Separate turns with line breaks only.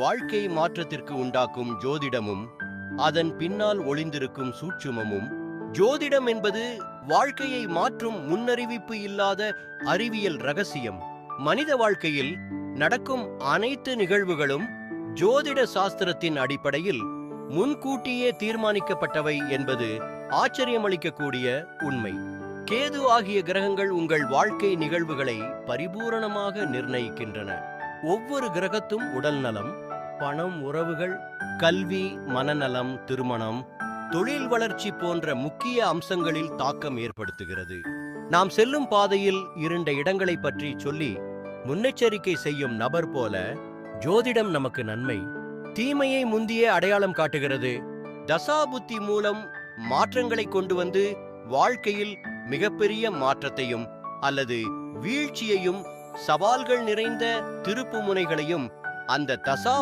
வாழ்க்கை மாற்றத்திற்கு உண்டாக்கும் ஜோதிடமும் அதன் பின்னால் ஒளிந்திருக்கும் சூட்சுமமும் ஜோதிடம் என்பது வாழ்க்கையை மாற்றும் முன்னறிவிப்பு இல்லாத அறிவியல் ரகசியம். மனித வாழ்க்கையில் நடக்கும் அனைத்து நிகழ்வுகளும் ஜோதிட சாஸ்திரத்தின் அடிப்படையில் முன்கூட்டியே தீர்மானிக்கப்பட்டவை என்பது ஆச்சரியமளிக்கக்கூடிய உண்மை. கேது ஆகிய கிரகங்கள் உங்கள் வாழ்க்கை நிகழ்வுகளை பரிபூரணமாக நிர்ணயிக்கின்றன. ஒவ்வொரு கிரகத்தும் உடல் நலம் பணம் உறவுகள் கல்வி மனநலம் திருமணம் தொழில் வளர்ச்சி போன்ற முக்கிய அம்சங்களில் தாக்கம் ஏற்படுத்துகிறது. நாம் செல்லும் பாதையில் இருண்ட இடங்களை பற்றி சொல்லி முன்னெச்சரிக்கை செய்யும் நபர் போல ஜோதிடம் நமக்கு நன்மை. தீமையை முந்தியே அடையாளம் காட்டுகிறது. தசாபுத்தி மூலம் மாற்றங்களை கொண்டு வந்து வாழ்க்கையில் மிகப்பெரிய மாற்றத்தையும் அல்லது வீழ்ச்சியையும் சவால்கள் நிறைந்த திருப்பு முனைகளையும் அந்த தசா